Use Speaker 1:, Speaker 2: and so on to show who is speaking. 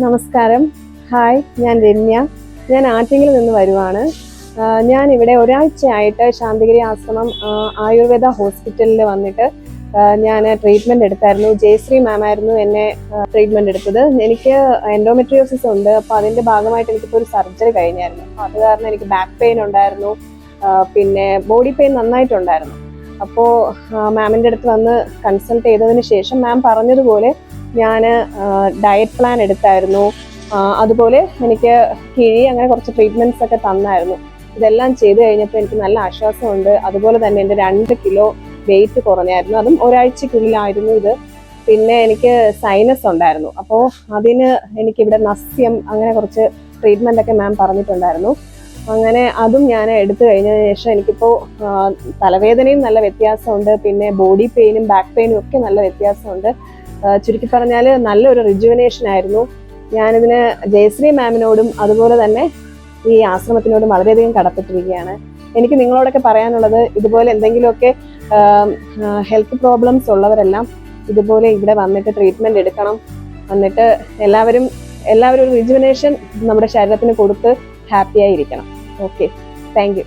Speaker 1: നമസ്കാരം. ഹായ് ഞാൻ രമ്യ. ഞാൻ ആറ്റിങ്ങിൽ നിന്ന് വരുവാണ്. ഞാൻ ഇവിടെ ഒരാഴ്ചയായിട്ട് ശാന്തിഗിരി ആശ്രമം ആയുർവേദ ഹോസ്പിറ്റലിൽ വന്നിട്ട് ഞാൻ ട്രീറ്റ്മെന്റ് എടുത്തായിരുന്നു. ജയശ്രീ മാം ആയിരുന്നു എന്നെ ട്രീറ്റ്മെന്റ് എടുത്തത്. എനിക്ക് എൻഡോമെട്രിയോസിസ് ഉണ്ട്. അപ്പോൾ അതിന്റെ ഭാഗമായിട്ട് എനിക്കിപ്പോൾ ഒരു സർജറി കഴിഞ്ഞായിരുന്നു. അപ്പോൾ അത് കാരണം എനിക്ക് ബാക്ക് പെയിൻ ഉണ്ടായിരുന്നു. പിന്നെ ബോഡി പെയിൻ നന്നായിട്ടുണ്ടായിരുന്നു. അപ്പോൾ മാമിന്റെ അടുത്ത് വന്ന് കൺസൾട്ട് ചെയ്തതിന് ശേഷം മാം പറഞ്ഞതുപോലെ ഞാൻ ഡയറ്റ് പ്ലാൻ എടുത്തായിരുന്നു. അതുപോലെ എനിക്ക് കിഴി അങ്ങനെ കുറച്ച് ട്രീറ്റ്മെന്റ്സ് ഒക്കെ തന്നായിരുന്നു. ഇതെല്ലാം ചെയ്തു കഴിഞ്ഞപ്പോൾ എനിക്ക് നല്ല ആശ്വാസമുണ്ട്. അതുപോലെ തന്നെ എന്റെ രണ്ട് കിലോ വെയിറ്റ് കുറഞ്ഞായിരുന്നു. അതും ഒരാഴ്ചക്കുള്ളിലായിരുന്നു ഇത്. പിന്നെ എനിക്ക് സൈനസ് ഉണ്ടായിരുന്നു. അപ്പോൾ അതിന് എനിക്കിവിടെ നസ്യം അങ്ങനെ കുറച്ച് ട്രീറ്റ്മെന്റ് ഒക്കെ മാം പറഞ്ഞിട്ടുണ്ടായിരുന്നു. അങ്ങനെ അതും ഞാൻ എടുത്തു കഴിഞ്ഞതിന് ശേഷം എനിക്കിപ്പോൾ തലവേദനയും നല്ല വ്യത്യാസമുണ്ട് പിന്നെ ബോഡി പെയിനും ബാക്ക് പെയിനും ഒക്കെ നല്ല വ്യത്യാസമുണ്ട്. ചുരുക്കി പറഞ്ഞാൽ നല്ലൊരു റിജുവനേഷൻ ആയിരുന്നു. ഞാനിതിന് ജയശ്രീ മാമിനോടും അതുപോലെ തന്നെ ഈ ആശ്രമത്തിനോടും വളരെയധികം കടപ്പെട്ടിരിക്കുകയാണ്. എനിക്ക് നിങ്ങളോടൊക്കെ പറയാനുള്ളത് ഇതുപോലെ എന്തെങ്കിലുമൊക്കെ ഹെൽത്ത് പ്രോബ്ലംസ് ഉള്ളവരെല്ലാം ഇതുപോലെ ഇവിടെ വന്നിട്ട് ട്രീറ്റ്മെന്റ് എടുക്കണം. വന്നിട്ട് എല്ലാവരും എല്ലാവരും ഒരു റിജുവനേഷൻ നമ്മുടെ ശരീരത്തിന് കൊടുത്ത് ഹാപ്പി ആയിരിക്കണം. Okay thank you